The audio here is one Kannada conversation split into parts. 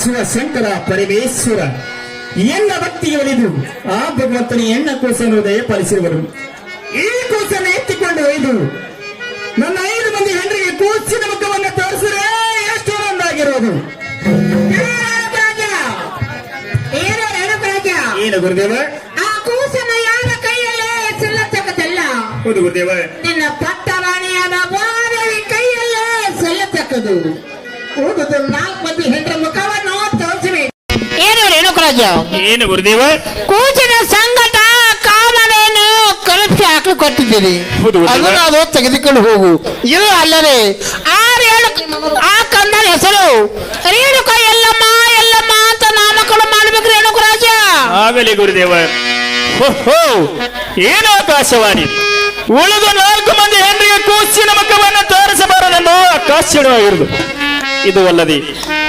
ಶಿವ ಶಂಕರ ಪರಮೇಶ್ವರ ಎಲ್ಲ ಭಕ್ತಿಗೆ ಒಲಿದು ಆ ಭಗವಂತನ ಎಣ್ಣ ಕೋಸನ್ನು ದಯಪಾಲಿಸಿರುವರು ಈ ಕೋಸನ್ನು ಎತ್ತಿಕೊಂಡು ಒಯ್ದು ನನ್ನ ಐದು ಮಂದಿ ಹೆಂಡರಿಗೆ ಕೂಸಿನ ಮುಖವನ್ನು ತೋರಿಸಿದ್ರೆ ಎಷ್ಟು ಒಂದಾಗಿರೋದು ಏನು ಗುರುದೇವ? ಆ ಕೂಸನ ಯಾರ ಕೈಯಲ್ಲೇ ಸಲ್ಲತಕ್ಕದಲ್ಲ ಹೌದು ಗುರುದೇವ. ನಿನ್ನ ಪಟ್ಟರಾಣಿಯಾದ ಮಾದೇವಿ ಕೈಯಲ್ಲೇ ಸಲ್ಲತಕ್ಕದು ಹೌದು ನಾಲ್ಕು ಮಂದಿ ಹೆಂಡ್ರ ತೋರಿಸಬೇಕು ಏನು ಏನು ಗುರುದೇವ? ಕೂಚಿನ ಸಂಗಟ ಕಾಮನೇನು ಕಲಸಿ ಹಾಕಲು ಕೊಟ್ಟಿದ್ದೀರಿ. ಹೌದು. ಅದನ್ನು ಅದು ತೆಗೆದುಕೊಂಡು ಹೋಗು. ಇದು ಅಲ್ಲದೆ ಆ ಏಳು ಆ ಕಂದನ ಹೆಸರು. ರೇಣುಕ ಎಲ್ಲಮ್ಮ ಎಲ್ಲಮ್ಮ ಅಂತ ನಾಮಕರಣ ಮಾಡ್ಬೇಕು ರೇಣುಕರಾಜ ಆಗಲಿ ಗುರುದೇವ. ಓಹೋ ಏನು ಆಕಾಶವಾಣಿ? ಉಳಿದು ನಾಲ್ಕು ಮಂದಿ ಹೆಂಡರಿಗೆ ಕೂಸಿನ ಮುಖವನ್ನು ತೋರಿಸಬಾರದೆಂದು ಆಕಾಶವಾಗಿರುವುದು ಇದು ಅಲ್ಲದೆ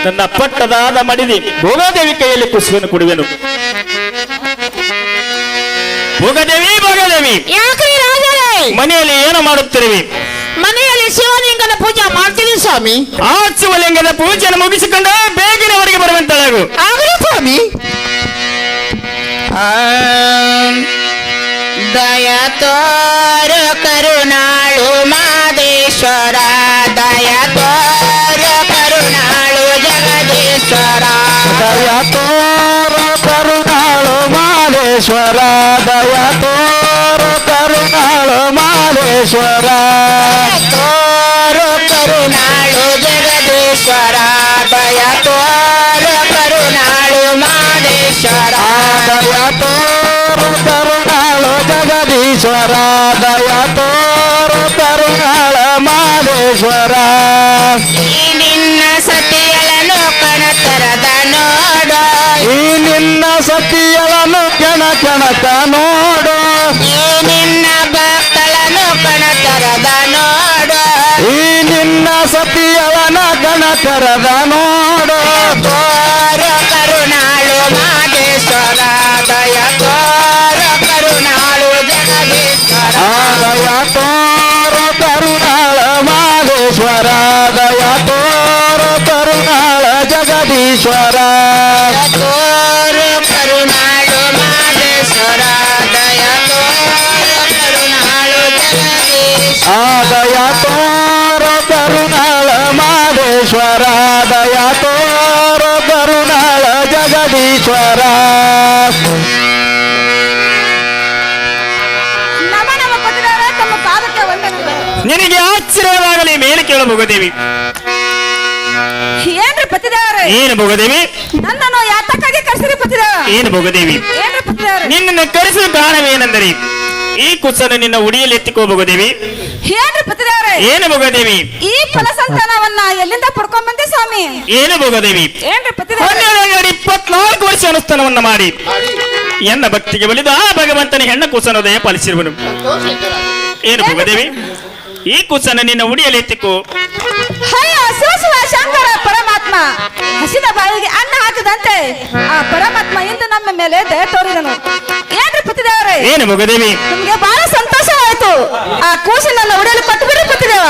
ನನ್ನ ಪಟ್ಟದಾದ ಮಡಿದಿ ಭೋಗಾದೇವಿ ಕೈಯಲ್ಲಿ ಕುಸುವನ್ನು ಕೊಡುವೆನು. ಭೋಗದೇವಿ ಭೋಗದೇವಿ ಯಾಕ್ರಿ ರಾಜರೇ? ಮನೆಯಲ್ಲಿ ಏನು ಮಾಡುತ್ತಿರುವಿ? ಮನೆಯಲ್ಲಿ ಶಿವಲಿಂಗನ ಪೂಜೆ ಮಾಡ್ತೀವಿ ಸ್ವಾಮಿ. ಆ ಶಿವಲಿಂಗದ ಪೂಜೆಯನ್ನು ಮುಗಿಸಿಕೊಂಡು ಬೇಗನೆ ಹೊರಗೆ ಬರುವಂತಳಾಗು ಆಗಲಿ ಸ್ವಾಮಿ. ದಯ ತೋರ ಕರುಣಾಳು ಮಾದೇಶ್ವರ. ದಯ ತೋರ ಕರುಣಾಳು ಮಾಲೇಶ್ವರ ದಯ ತೋರ ಕರುಣಾಳು ಮಾಲೇಶ್ವರ. ತೋರ ಕರುಣಾಳು ಜಗದೀಶ್ವರ ದಯ ತೋರ ಕರುಣಾಳು ಮಾಲೇಶ್ವರ. ದಯ ತೋರ ಕರುಣಾಳು ಜಗದೀಶ್ವರ ದಯ ತೋರ ಕರುಣಾಳು ಮಾಲೇಶ್ವರ. ಈ ನಿನ್ನ ಸತಿಯಳನು ಕೆಣ ಕೆಣಕ ನೋಡು. ಈ ನಿನ್ನ ಭಕ್ತಳನು ಕಣತರದ ನೋಡು. ಈ ನಿನ್ನ ಸತಿಯಳನ ಕಣಕರದ ನೋಡು. ಕರುಣಾಳು ಮಾದೇಶ್ವರ ದಯ ತೋರ ಕರುಣಾಳು ಜಗದೀಶ್ವರ. ದಯ ತೋರ ಕರುಣಾಳ ಮಾದೇಶ್ವರ ದಯ ತೋರ ಕರುಣಾಳ ಜಗದೀಶ್ವರ. ಭೋಗದೇವಿ? ಏನ್ರಿ ಪತಿದೇವರೇ? ಏನು ಭೋಗದೇವಿ? ನನ್ನನ್ನು ಯಾತಕ್ಕಾಗಿ ಕರ್ಸಿರಿ ಪತಿದೇವ ಏನು ಭೋಗದೇವಿ? ಏನ್ರಿ ಪತಿದೇವರೇ? ನಿನ್ನನ್ನು ಕರೆಸಿದ ಕಾರಣವೇನೆಂದರೆ ಈ ಕುಸನ್ನು ನಿನ್ನ ಉಡಿಯಲ್ಲಿ ಎತ್ತಿಕೋ ಭೋಗದೇವಿ. ಏನ್ರಿ ಪತಿದೇವರೇ? ಏನು ಭೋಗದೇವಿ? ಈ ಫಲಸಂತಾನವನ್ನ ಎಲ್ಲಿಂದ ಪಡ್ಕೊಂಡ್ ಬಂದೆ ಸ್ವಾಮಿ? ಏನು ಭೋಗದೇವಿ? ಏನ್ರಿ ಪತಿದೇವರೇ? ಹನ್ನೆರಡು ಇಪ್ಪತ್ನಾಲ್ಕು ವರ್ಷ ಅನುಷ್ಠಾನವನ್ನ ಮಾಡಿ. ಎನ್ನ ಭಕ್ತಿಗೆ ಬಲಿದು ಆ ಭಗವಂತನ ಹೆಣ್ಣ ಕುಸನೋದಯ ದಯಪಾಲಿಸಿರುವನು. ಏನು ಭೋಗದೇವಿ? ಈ ಕೂಸನ್ನ ನಿನ್ನ ಉಡಿಯಲ್ಲಿ ಶಿವ ಶಂಕರ ಪರಮಾತ್ಮ ಹಸಿದ ಬಾಯಿಗೆ ಅನ್ನ ಹಾಕದಂತೆ ಆ ಪರಮಾತ್ಮ ಇಂದು ನಮ್ಮ ಮೇಲೆ ದಯ ತೋರಿದನು. ಏನ್ರಿ ಪತಿದೇವರೇ ಏನು ಮುಗದೇವಿ ನಿಮ್ಗೆ ಬಹಳ ಸಂತೋಷವಾಯ್ತು. ಆ ಕೂಸನ್ನ ಉಡಿಯಲು ಕೊಟ್ಟು ಬಿಡಿ ಪತಿದೇವ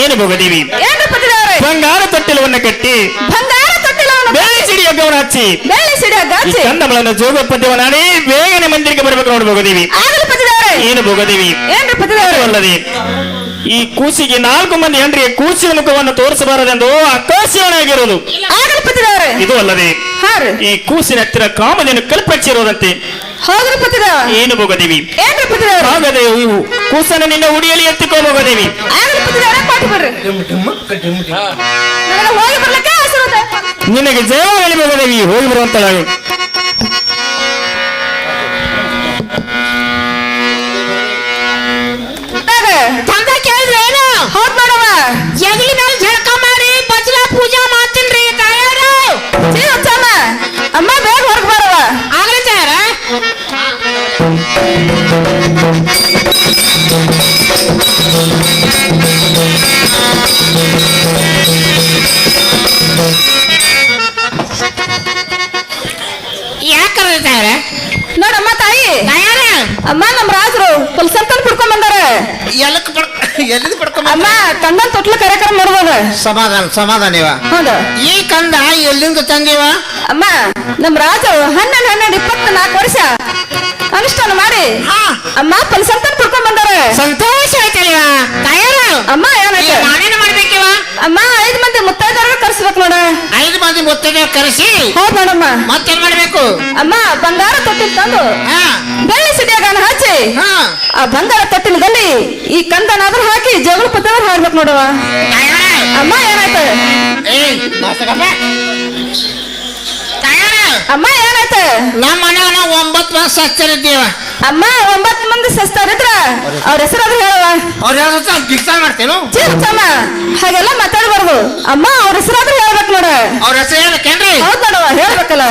ಏನು ಭೋಗದೇವಿ? ಏನ್ರಿ ಪತಿದೇವರೇ ಬಂಗಾರ ತೊಟ್ಟಿಲವನ್ನ ಕಟ್ಟಿ ಬಂಗಾರ ತೊಟ್ಟಿಲವನು ಬೇಳೆ ಸಿಡಿ ಹಗ್ಗವನ್ನು ಹಚ್ಚಿ ಬೇಳೆ ಸಿಡಿಯ ಈ ಗಾಚಿ ಕಂದಮಳನ್ನು ಜೋಗ ಪದ್ಯವನ್ನಾಡಿ ಬೇಗನೆ ಮಂದಿರಕ್ಕೆ ಬರಬೇಕು ನೋಡಿ ಭೋಗದೇವಿ. ಆಗಲಿ ಪತಿದೇವರೇ ಏನು ಭೋಗದೇವಿ? ಏನ್ರಿ ಪತಿದೇವರೇ ಅಲ್ಲದೆ ಈ ಕೂಸಿಗೆ ನಾಲ್ಕು ಮಂದಿ ಹೆಂಡ್ರಿಗೆ ಕೂಸಿನ ಮುಖವನ್ನು ತೋರಿಸಬಾರದೆಂದು ಪತಿದೇವರೇ ಇದು ಅಲ್ಲದೆ ಹಾ ರೀ. ಈ ಕೂಸಿನ ಹತ್ತಿರ ಕಾಮಧೇನು ಪತಿದೇವ ಏನು ಹೋಗದೇವಿ ಕೂಸನ ಇವು ಕೂಸನ್ನು ನಿನ್ನ ಉಡಿಯಲ್ಲಿ ಎತ್ತಿಕೊಂಡು ಹೋಗದೇವಿ ನಿನಗೆ ಜಯ ಹೇಳಿ ಹೋಗದೇವಿ ಹೋಗಿ ಬರುವಂತ ಯಾಕಂದ್ರೆ ತಾಯಾರ ನೋಡಮ್ಮ ತಾಯಿ. ತಾಯಾರ ಅಮ್ಮ ನಮ್ಮ ರಾಜರು ಪುಲ್ಸಂತನ್ ಪಡ್ಕೊಂಡ್ ಬಂದಾರ ಎಲ್ಲಕ್ಕೆ ಪಡ್ ಎಲ್ಲಿದ್ ಅಮ್ಮ ಕಂದನ್ ತೊಟ್ಲು ಕಾರ್ಯಕ್ರಮ ಮಾಡ್ಬೋದ ಸಮಾಧಾನ ಸಮಾಧಾನ ಇವ. ಹೌದು. ಈ ಕಂದ ಎಲ್ಲಿಂದ ತಂದಿವ ಅಮ್ಮ ನಮ್ ರಾಜರು ಹನ್ನೆರಡು ಹನ್ನೆರಡು ಇಪ್ಪತ್ನಾಲ್ಕು ವರ್ಷ ಅನುಷ್ಠಾನ ಮಾಡಿ ಹಾ. ಅಮ್ಮ ಪಲ್ಸಂತನ್ ಪಡ್ಕೊಂಡ್ ಬಂದಾರ ಸಂತೋಷ ಆಯ್ತಲ್ವ ತಯಾರು ಅಮ್ಮ ಏನಾಯ್ತು ನಾನೇನು ಮಾಡ್ಬೇಕಿವ? ಅಮ್ಮ ಐದ್ ಮಂದಿ ಮುತ್ತೈದಾರ ಕರ್ಸ್ಬೇಕು ನೋಡ. ಐದು ಮಂದಿ ಮುತ್ತೈದೆ ಕರೆಸಿ? ಹೌದ್ ನೋಡಮ್ಮ. ಮತ್ತೇನ್ ಮಾಡ್ಬೇಕು? ಅಮ್ಮ ಬಂಗಾರ ತೊಟ್ಟಿಲ್ ತಂದು ಹಾ. ಬೆಳ್ಳಿ ಸಿಡಿಯಾಗಾನ ಹಚ್ಚಿ ಹಾ. ಆ ಬಂಗಾರ ತೊಟ್ಟಿಲದಲ್ಲಿ ಈ ಕಂದನಾದ್ರೂ ಹಾಕಿ ಜಗಳ ಪತ್ತವ್ರು ಹಾಡ್ಬೇಕು ನೋಡವ ತಯಾರ ಅಮ್ಮ ಏನಾಯ್ತು ಏಯ್ ಅಮ್ಮ ಏನಾಯ್ತು? ನಮ್ಮ ಮನ್ಯಾಗ ನಾವು ಒಂಬತ್ತು ವರ್ಷ ಸಸ್ತರಿದ್ದೀವ ಅಮ್ಮ ಒಂಬತ್ತು ಮಂದಿ ಸಸ್ತಾರಿದ್ರ? ಅವ್ರ ಹೆಸರಾದ್ರೂ ಹೇಳವ ಅವ್ರ ಹೆಸರು ಮಾಡ್ತೇನು? ಚೀರ್ಚಮ್ಮ ಹಾಗೆಲ್ಲ ಮಾತಾಡ್ಬಾರ್ದು. ಅಮ್ಮ ಅವ್ರ ಹೆಸರಾದ್ರೂ ಹೇಳ್ಬೇಕು ನೋಡ. ಅವ್ರ ಹೆಸರು ಹೇಳ್ಬೇಕೇನ್ರಿ? ಹೌದ್ ನೋಡವ ಹೇಳ್ಬೇಕಲ್ಲ.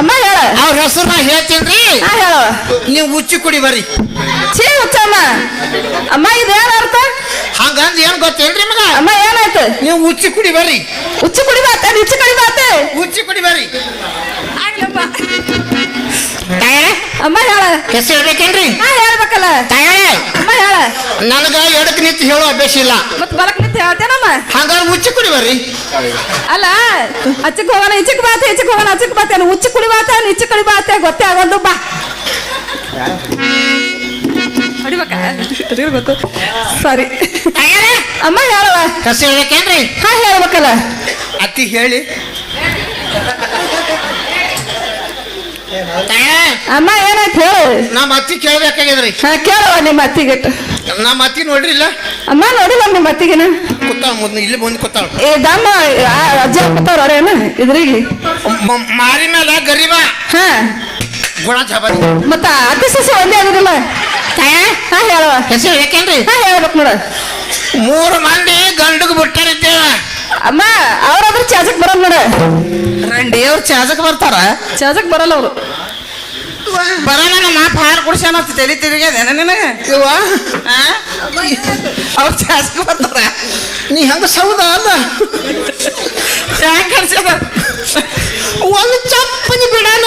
ಅಮ್ಮ ಹೇಳ. ಅವ್ರ ಹೆಸರು ನಾ ಹೇಳ್ತೀನಿ ಹಾ ಹೇಳವ ನೀವು ಉಚ್ಚಿ ಕುಡಿ ಬರ್ರಿ. ಚೀ ಹುಚ್ಚಮ್ಮ ಅಮ್ಮ ಇದು ಏನ್ ಅರ್ಥ? ಹಂಗಂದ್ ಏನ್ ಗೊತ್ತೇನ್ರಿ ಮಗ ಅಮ್ಮ ಏನಾಯ್ತು? ನೀವು ಉಚ್ಚಿ ಕುಡಿ ಬರ್ರಿ. ಉಚ್ಚಿ ಕುಡಿ ಉಚ್ಚು ಉಚ್ಚಿ ಕುಡಿ ಬಾತೆ. ಉಚ್ಚಿ ಕುಡಿ ಬರ್ರಿ. ತಯಾರ? ಅಮ್ಮ ಹೇಳ. ಹೆಸರು ಹೇಳ್ಬೇಕೇನ್ರಿ? ಹಾ ಹೇಳ್ಬೇಕಲ್ಲ. ತಯಾರ? ಅಮ್ಮ ಹೇಳ. ನನಗ ಎಡಕ್ ನಿಂತು ಹೇಳೋ ಅಭ್ಯಾಸ ಇಲ್ಲ. ಮತ್ ಬಲಕ್ ನಿಂತ ಹೇಳ್ತೇನಮ್ಮ? ಹಂಗಾರೆ ಮುಚ್ಚಿ ಕುಡಿ ಬರ್ರಿ ಅಲ್ಲ ಅಚ್ಚಕ್ ಹೋಗೋಣ ಇಚ್ಚಕ್ ಬಾತೆ ಇಚ್ಚಕ್ ಹೋಗೋಣ ಅಚ್ಚಕ್ ಬಾತೇನು ಉಚ್ಚ ಕುಡಿ ಬಾತೆ ಇಚ್ಚು ಕುಡಿ ಬಾತೆ ಗೊತ್ತೇ ಆಗೋದು ಬಾ. ಹೊಡಿಬೇಕಾ? ಹೊಡಿಬೇಕು ಸಾರಿ. ತಯಾರ? ಅಮ್ಮ ಹೇಳವ ಹೆಸರು ಹೇಳ್ಬೇಕೇನ್ರಿ? ಹಾ ಹೇಳ್ಬೇಕಲ್ಲ. ಅತ್ತಿ ಹೇಳಿ ತಯಾರ ಅಮ್ಮ ಏನಾಯ್ತು ಹೇಳು. ನಮ್ಮ ಅತ್ತಿ ಕೇಳ್ಬೇಕಾಗ್ಯದ್ರಿ ಕೇಳುವ ಕೇಳವ ನಿಮ್ಮ ಅತ್ತಿಗಿಟ್ಟು ನಮ್ಮ ಅತ್ತಿ ನೋಡ್ರಿಲ್ಲ? ಅಮ್ಮ ನೋಡಿಲ್ಲ ನಿಮ್ಮ ಅತ್ತಿಗೆನ. ಕೂತಾಳ ಮೊದ್ಲು ಇಲ್ಲಿ ಬಂದು ಕೂತಾಳ. ಏ ದಮ್ಮ ಅಜ್ಜ ಕೂತಾವ್ರ ಅವ್ರೇನ? ಇದ್ರಿಗೆ. ಮಾರಿ ಮೇಲೆ ಗರೀಬ? ಹಾ. ಗುಣ ಜಬರಿ ಮತ್ತ ಅತ್ತೆ ಸಸಿ ಒಂದೇ ಆಗುದಿಲ್ಲ? ಹಾ ಹೇಳವ ಹೆಸರು ಯಾಕೆನ್ರಿ? ಹಾ ಹೇಳ್ಬೇಕು ನೋಡ. ಮೂರು ಮಂದಿ ಗಂಡಗ್ ಬಿಟ್ಟರಿದ್ದೇವ. ಅಮ್ಮ ಅವ್ರಾದ್ರೂ ಚಾಜಕ್ ಬರಲ್ಲ ನೋಡ. ರಂಡಿ ಅವ್ರು ಚಾಜಕ್ ಬರ್ತಾರ? ಚಾಜಕ್ ಬರಲ್ಲ ಅವರು. ಬರೋಣ ನಮ್ಮ ಮಾಪ ಹಾಲು ಕುಡ್ಸ್ಯಾನ ತಲೆ ತಿರುಗ್ಯದೇನ ನಿನಗೆ? ಇವ ಅವ್ರು ಚಾಜಕ್ ಬರ್ತಾರ. ನೀ ಹೆಂಗ ಸೌದ ಅಲ್ಲ? ಹೆಂಗ ಕರ್ಸ್ಯದ ಒಂದು ಚಪ್ಪನಿ ಬಿಡಾನ?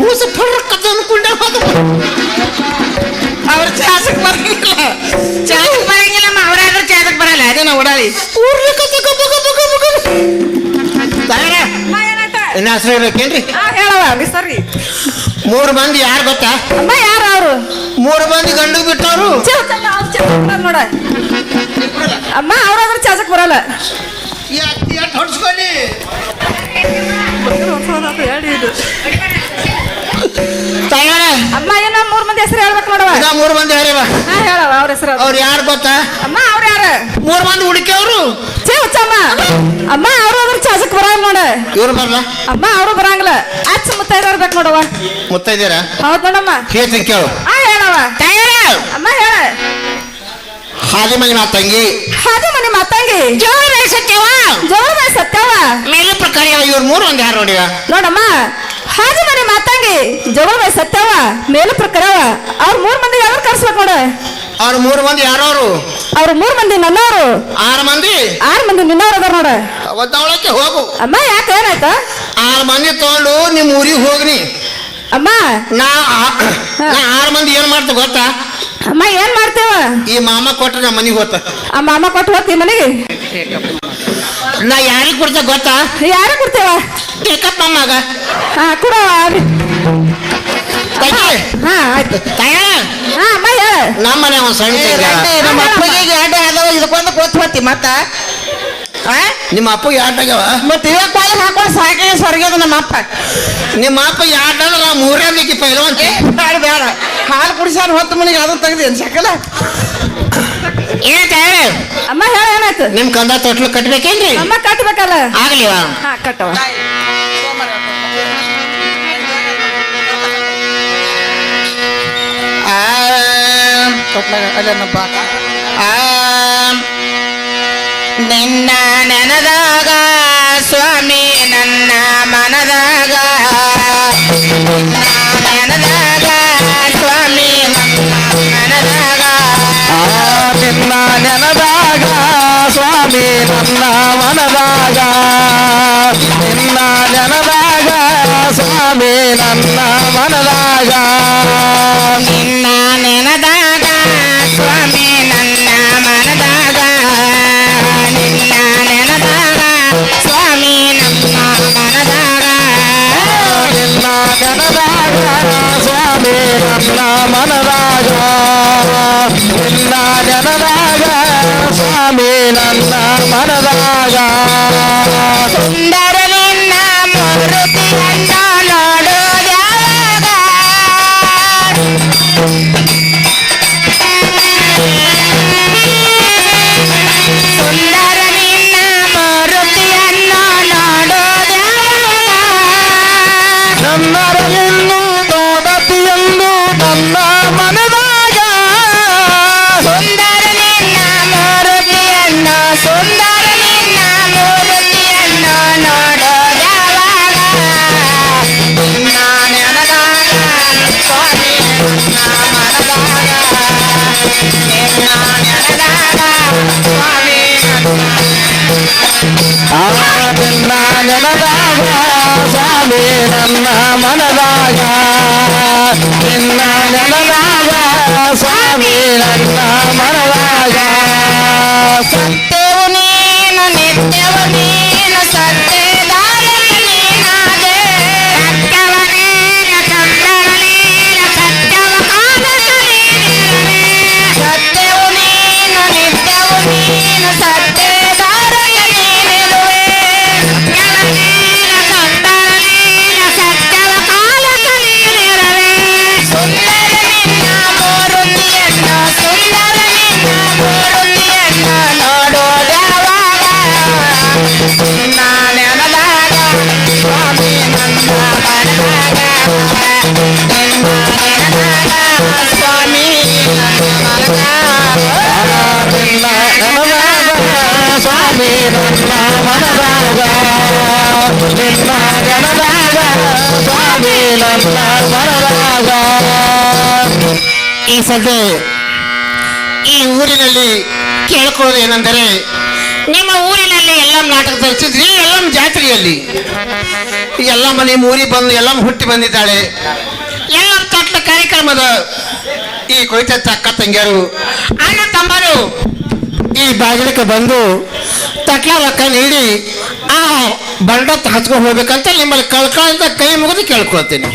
ಹೂಸ ಫರ್ಕದ ಅನ್ಕೊಂಡೆ ಹೋದ. ಅವ್ರ ಚಾಸಕ್ ಬರಂಗಿಲ್ಲ. ಚಾಸಕ್ ಬರಂಗಿಲ್ಲ ಅವ್ರಾದ್ರೆ ಚಾಸಕ್ ಬರಲ್ಲ. ಅದೇನ ಓಡಾಡಿ ಉರ್ಲಿಕ್ಕೆ ಹೆಸರು ಹೇಳ್ಬೇಕೇನ್ರಿ? ಹಾ ಹೇಳವ ಬಿಸರಿ ಮೂರು ಮಂದಿ ಯಾರು ಗೊತ್ತಾ? ಅಮ್ಮ ಯಾರು ಅವರು? ಮೂರು ಮಂದಿ ಗಂಡು ಬಿಟ್ಟವ್ರು. ನೋಡ. ಅಮ್ಮ ಅವ್ರಾದ್ರೂ ಚಾಚಕ್ ಬರಲ್ಲ. ಹೊಡ್ಸ್ಕೊಳ್ಳಿ. ತಯಾರ ಅಮ್ಮ ಏನ ಮೂರ್ ಮಂದಿ ಹೆಸರು ಹೇಳ್ಬೇಕು ನೋಡವ ನಾ ಮೂರು ಮಂದಿ ಯಾರಿವ ಹಾ ಹೇಳವ ಅವ್ರ ಹೆಸರು. ಅವ್ರು ಯಾರು ಗೊತ್ತಾ? ಅಮ್ಮ ಅವ್ರ ಯಾರು? ಮೂರು ಮಂದಿ ಹುಡುಕಿಯವರು. ಹುಚ್ಚಮ್ಮ ಅಮ್ಮ ಅದ್ರ ಚಾಜಕ್ ಬರಲ್ಲ ನೋಡ. ಇವ್ರು ಬರಲ್ಲ ಅಮ್ಮ ಅವರು ಬರಂಗಿಲ್ಲ. ಅಚ್ಚ ಮುತ್ತೈದ ಇರ್ಬೇಕು ನೋಡವ ಮುತ್ತೈದೇರ ಹೌದ್ ನೋಡಮ್ಮ. ಹೇಳ್ತೀನಿ ಕೇಳು. ಆ ಹೇಳವ ಅಮ್ಮ ಹೇಳ. ಹಾದಿ ಮನೆ ಮಾ ತಂಗಿ ಹಾದಿ ಮನೆ ಮಾತಂಗಿ. ಜೋರ ಸತ್ಯವ. ಜೋರ ಸತ್ಯವ. ಮೇಲೆ ಪ್ರಕಾರ ಇವ್ರು ಮೂರು ಮಂದಿ ಯಾರು ನೋಡಿವ. ನೋಡಮ್ಮ ಹಾದಿ ಮನೆ ಮಾತಂಗಿ ಜಗಳ ಸತ್ಯವ ಮೇಲು ಪ್ರಕಾರವ. ಅವ್ರ ಮೂರ್ ಮಂದಿ ಯಾರು ಕರ್ಸ್ಬೇಕು ನೋಡ. ಅವ್ರು ಮೂರು ಮಂದಿ ಯಾರವರು? ಅವ್ರ ಮೂರ್ ಮಂದಿ ನನ್ನವರು. ಆರು ಮಂದಿ? ಆರ್ ಮಂದಿ ನಿನ್ನವ್ರ ಅದಾರ ನೋಡ. ಒದ್ದಾವಳಕ್ಕೆ ಹೋಗು. ಅಮ್ಮ ಯಾಕೆ ಏನಾಯ್ತ? ಆರು ಮಂದಿ ತಗೊಂಡು ನಿಮ್ಮ ಊರಿಗೆ ಹೋಗ್ನಿ. ಅಮ್ಮ. ನಾ ಆರು ಮಂದಿ ಏನ್ ಮಾಡ್ತ ಗೊತ್ತಾ? ಅಮ್ಮ ಏನ್ ಮಾಡ್ತೇವ? ಈ ಮಾಮ ಕೊಟ್ರೆ ನಮ್ಮ ಮನೆಗೆ ಹೋತ. ಆ ಮಾಮ ಕೊಟ್ಟು ಹೋಗ್ತಿ ಮನೆಗೆ? ನಾ ಯಾರಿಗೆ ಕೊಡ್ತ ಗೊತ್ತಾ? ಯಾರು ಕೊಡ್ತೇವ? ಟೇಕಪ್ ಮಮ್ಮಗ ಹಾ ತಂಗಿ. ಹಾ ಆಯ್ತು. ತಯಾರ ನಮ್ಮ ಮನೆ ಒಂದು ಸಣ್ಣ ತಂಗಿ ನಮ್ಮ ಅಪ್ಪಗೆ ಅಡ್ಡ ಅದಾವ ಇದಕ್ಕೊಂದು ಗೊತ್ತು ಹೋತಿ ಮತ್ತ? ನಿಮ್ಮ ಅಪ್ಪ ಯಾಟಾಗ್ಯಾವ ಮತ್ತ ಇವಾಗ ಬಾಯಿ ಹಾಕೊಂಡು ಸಾಕಾಗ ಸ್ವರ್ಗದ ನಮ್ಮ ಅಪ್ಪ. ನಿಮ್ಮ ಅಪ್ಪ ಯಾಟಂದ್ರ ನಾ ಮೂರನೇದಕ್ಕೆ ಅಂತ ಬೇಡ ಬೇಡ ಹಾಲು ಕುಡಿಸಾರ ಹೊತ್ತು ಮನೆಗೆ ಅದು ತೆಗ್ದೇನು ಸಕಲ ಏನಂತ ತಯಾರ ಅಮ್ಮ ಹೇಳ ಏನಾಯ್ತು? ನಿಮ್ ಕಂದ ತೊಟ್ಲು ಕಟ್ಬೇಕೇನ್ರಿ? ಅಮ್ಮ ಕಟ್ಬೇಕಲ್ಲ? ಆಗ್ಲಿವ? ಹಾ ಕಟ್ಟವ ನಿನ್ನ ನೆನದಾಗ, ಸ್ವಾಮಿ, ನನ್ನ ಮನದಾಗ. ನೆನದಾಗ, ಸ್ವಾಮಿ, ನನ್ನ ಮನದಾಗ. ನಿನ್ನ ನೆನದಾಗ, ಸ್ವಾಮಿ, ನನ್ನ ಮನದಾಗ. ನಿನ್ನ ನೆನದಾಗ, ಸ್ವಾಮಿ, ನನ್ನ ಮನದಾಗ. ನಿನ್ನ ನೆನದಾಗ ಸ್ವಾಮಿ ನನ್ನ ಮನದಾಗ ನಿನ್ನ ನೆನದಾಗ ಸ್ವಾಮಿ ನನ್ನ ಮನದಾಗ ಈ ಸದ್ಯ ಈ ಊರಿನಲ್ಲಿ ಕೇಳ್ಕೊಳ್ಳೋದು ನಿಮ್ಮ ಊರಿನಲ್ಲಿ ಎಲ್ಲ ನಾಟಕ ತರಿಸಿದ್ರಿ, ಎಲ್ಲ ಜಾತ್ರೆಯಲ್ಲಿ? ಎಲ್ಲಮ್ಮ ಮನೆ ಊರಿಗೆ ಬಂದು, ಎಲ್ಲ ಹುಟ್ಟಿ ಬಂದಿದ್ದಾಳೆ. ಎಲ್ಲ ತಟ್ಟ ಕಾರ್ಯಕ್ರಮದ ಈ ಕೊಯ್ತ ಅಕ್ಕ ತಂಗಿಯರು, ಅಣ್ಣ ತಮ್ಮರು ಈ ಬಾಗಿಲಕ್ಕೆ ಬಂದು ತಟ್ಲ ರೊಕ್ಕ ನೀಡಿ ಆ ಬಂಡ ಹಚ್ಕೊಂಡು ಹೋಗ್ಬೇಕಂತ ನಿಮ್ಮಲ್ಲಿ ಕಳ್ಕೊಳ್ಳಿಂದ ಕೈ ಮುಗಿದು ಕೇಳ್ಕೊಳ್ತೀನಿ.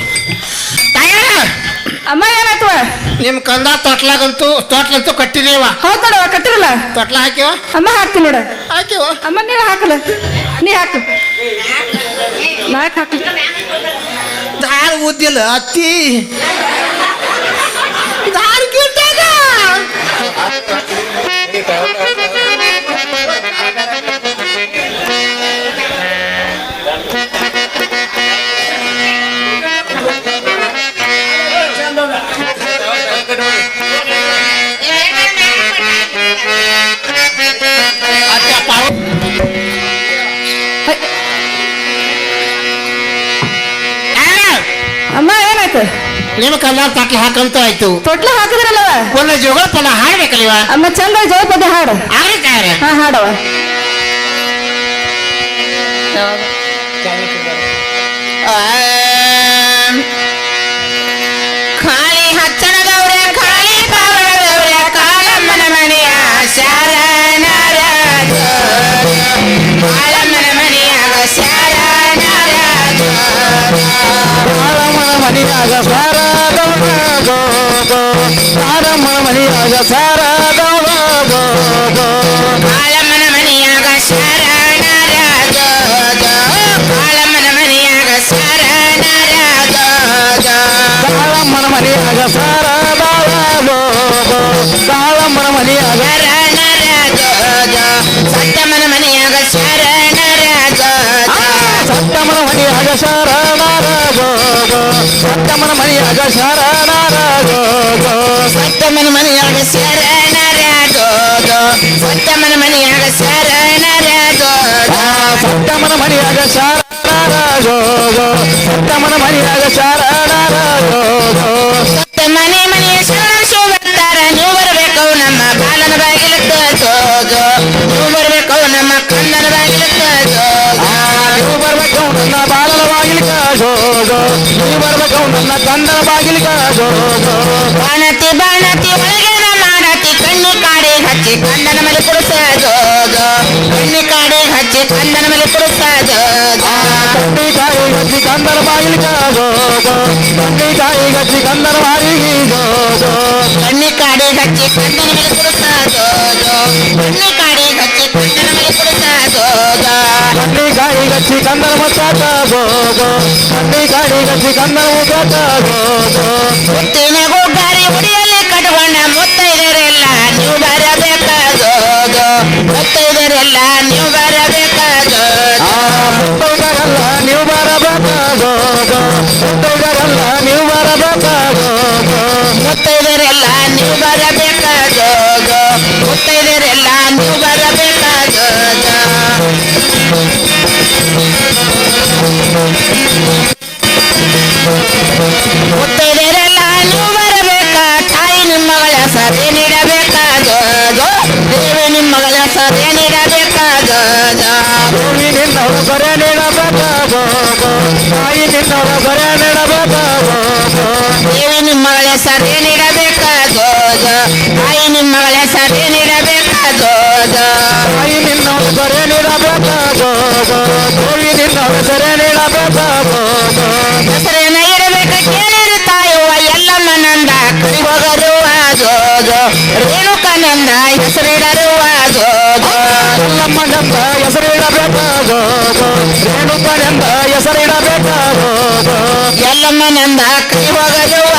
ಅಮ್ಮ ಏನಾಯ್ತವ ನಿಮ್ ಕಂದ ತೊಟ್ಲಾಗಂತೂ ತೊಟ್ಲಂತೂ ಕಟ್ಟಿದೀವ. ಹೌದ್ ನೋಡವ ಕಟ್ಟಿರಲ್ಲ? ತೊಟ್ಲ ಹಾಕಿವ? ಅಮ್ಮ ಹಾಕ್ತೀನಿ ನೋಡ. ಹಾಕಿವ? ಅಮ್ಮ ನೀವ್ ಹಾಕಲ್ಲ. ನೀ ಹಾಕು. ನಾಕ್ ಹಾಕ್ಲಿ. ದಾರ ಉದ್ದಿಲ್ಲ ಅತ್ತಿ. ದಾರ ಹೈ. ಅಮ್ಮ ಏನಾಯ್ತು? ನಿಮ್ಮ ಕಲ್ಲಾರ್ ತಟ್ಲ ಹಾಕಂತ ಆಯ್ತು. ತೊಟ್ಲ ಹಾಕಿದ್ರಲ್ಲವ? ಒಳ್ಳೆ ಜೋಗಳ ಪದ ಹಾಡ್ಬೇಕಲ್ವ? ಅಮ್ಮ ಚಂದ ಜೋಪದ ಹಾಡು. ಆಗ್ಲಿ ತಾಯರ ಹಾ ಹಾಡವ ಖಾಲಿ ಹಚ್ಚಣದವ್ರೆ ಖಾಲಿ ಪಾವಳದವ್ರೆ ಕಾಳಮ್ಮನ ಮನೆಯ ಶರಣರ ಕಾಳಮ್ಮನ ಮನೆಯಾಗ ಶರಣರ ಕಾಳಮ್ಮನ ಮನೆಯಾಗ ಸಾರದವಳ ಕಾಳಮ್ಮನ ಮನೆಯಾಗ ಸಾರದವಳ சாலம்பரம் மதியாக சட்டமன மணியாக சட்டமன மணியாக சரணாராஜோ சட்டமன மணியாக சரணாராஜோ சட்டமன மணியாக சரணாராஜோ சட்டமன மணியாக சரணாராஜோ சட்டமன மணியாக சரணாராஜோ சட்டமன மணியாக சரண ನನ್ನ ಕಂದನ ಬಾಗಿಲಿಕ ಹಚ್ಚಿ ಕಂದನ ಮೇಲೆ ಕುಡಿಸ ಜೋಗೋ. ಕಣ್ಣಿ ಕಾಡಿ ಹಚ್ಚಿ ಕಂದನ ಮೇಲೆ ಕುಡಿಸ ಜೋಗೋ. ಕಾಡಿ ಹಚ್ಚಿ ಗಚ್ಚಿ ಕಂದರ ಬಾಗಿಲಿಗೆ ಗೋ ಗೋ ಕಣ್ಣಿ ಕಾಯಿ ಗಚ್ಚಿ ಕಂದರ ಬಾಗಿಲಿಗೆ ಗೋ ಗೋ ಕಣ್ಣಿ ಕಾಡಿ ಹಚ್ಚಿ ಕಂದನ ಮೇಲೆ ಕುಡಿಸೋದು ಎಣ್ಣೆ ಕಾಡಿ ಹಚ್ಚಿ ಕಂದನ ಮೇಲೆ ಕುಡಿಸ ಜೋಗ. ತಂದೆ ಕಾಯಿ ಗಚ್ಚಿ ಕಂದರ ಮುತ್ತಾತ ಜೋಗ. ಗೋ ಕಣ್ಣಿ ಕಾಯಿ ಗಚ್ಚಿ ಕಂದರ ಮುತ್ತಾತ ಗೋ ಗೋ ಮುತ್ತಿನ ಗೋಗಾರಿ ಉಡಿಯಲ್ಲಿ ಕಟ್ಕೊಂಡ ಮುತ್ತೈದರೆಲ್ಲ ನೀವು ಬರಬೇಕಾದೋದು ಮುತ್ತೈದರೆಲ್ಲ ನೀವು ಬರಬೇಕಾದೋದು ಆ ಮುತ್ತೈದರಲ್ಲ ನೀವು ಬರಬೇಕಾಗೋ ಗೋ ಮುತ್ತೈದರಲ್ಲ ನೀವು ಬರಬೇಕಾಗೋ ಗೋ ಮುತ್ತೈದರೆಲ್ಲ ನೀವು ಬರಬೇಕಾದೋದು ಹೆಸರಿನ ಇಡಬೇಕ ಕೇಳಿರು ತಾಯುವ ಎಲ್ಲಮ್ಮನಂದ ಕೈ ಹೋಗರುವ ಜೋಜೋ ರೇಣುಕನಂದ ಹೆಸರಿಡರುವ ಜೋಜೋ ಎಲ್ಲಮ್ಮನೆಂದ ಹೆಸರಿಡಬೇಕಾಗೋ ಗೋ ರೇಣುಕನೆಂದ ಹೆಸರಿಡಬೇಕಾಗೋ ಎಲ್ಲಮ್ಮ ನಂದ ಕೈ ಹೋಗರುವ